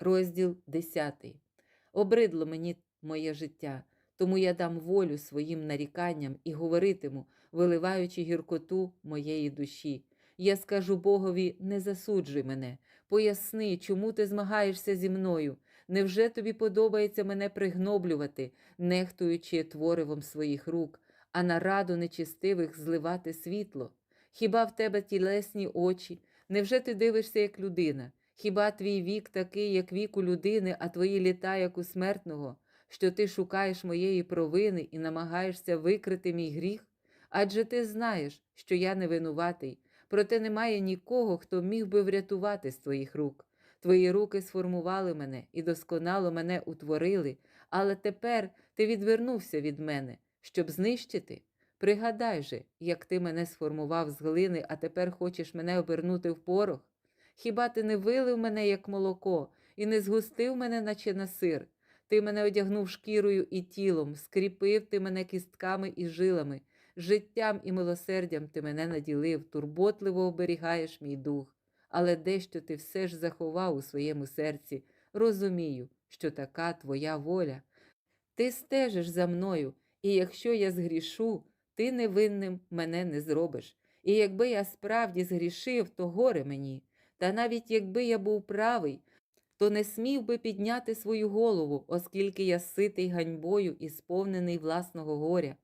Розділ 10. Обридло мені моє життя, тому я дам волю своїм наріканням і говоритиму, виливаючи гіркоту моєї душі. Я скажу Богові: не засуджуй мене, поясни, чому ти змагаєшся зі мною. Невже тобі подобається мене пригноблювати, нехтуючи творивом своїх рук, а на раду нечистивих зливати світло? Хіба в тебе тілесні очі? Невже ти дивишся як людина? Хіба твій вік такий, як вік у людини, а твої літа, як у смертного, що ти шукаєш моєї провини і намагаєшся викрити мій гріх? Адже ти знаєш, що я не винуватий, проте немає нікого, хто міг би врятувати з твоїх рук. Твої руки сформували мене і досконало мене утворили, але тепер ти відвернувся від мене, щоб знищити. Пригадай же, як ти мене сформував з глини, а тепер хочеш мене обернути в порох. Хіба ти не вилив мене, як молоко, і не згустив мене, наче на сир? Ти мене одягнув шкірою і тілом, скріпив ти мене кістками і жилами, життям і милосердям ти мене наділив, турботливо оберігаєш мій дух. Але дещо ти все ж заховав у своєму серці. Розумію, що така твоя воля. Ти стежиш за мною, і якщо я згрішу, ти невинним мене не зробиш. І якби я справді згрішив, то горе мені. Та навіть якби я був правий, то не смів би підняти свою голову, оскільки я ситий ганьбою і сповнений власного горя.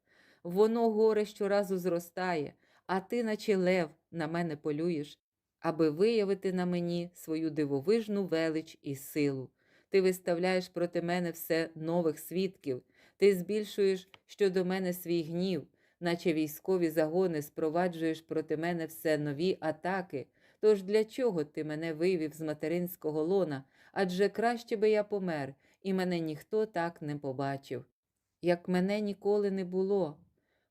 Воно горе щоразу зростає, а ти, наче лев, на мене полюєш, аби виявити на мені свою дивовижну велич і силу. Ти виставляєш проти мене все нових свідків, ти збільшуєш щодо мене свій гнів, наче військові загони спроваджуєш проти мене все нові атаки. Тож для чого ти мене вивів з материнського лона? Адже краще би я помер, і мене ніхто так не побачив. Як мене ніколи не було,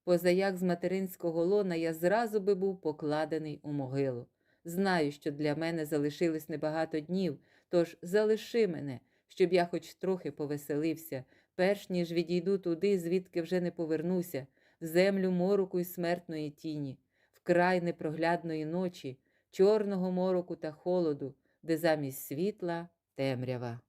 позаяк з материнського лона я зразу би був покладений у могилу. Знаю, що для мене залишилось небагато днів, тож залиши мене, щоб я хоч трохи повеселився, перш ніж відійду туди, звідки вже не повернуся, в землю мороку й смертної тіні, в край непроглядної ночі, чорного мороку та холоду, де замість світла темрява.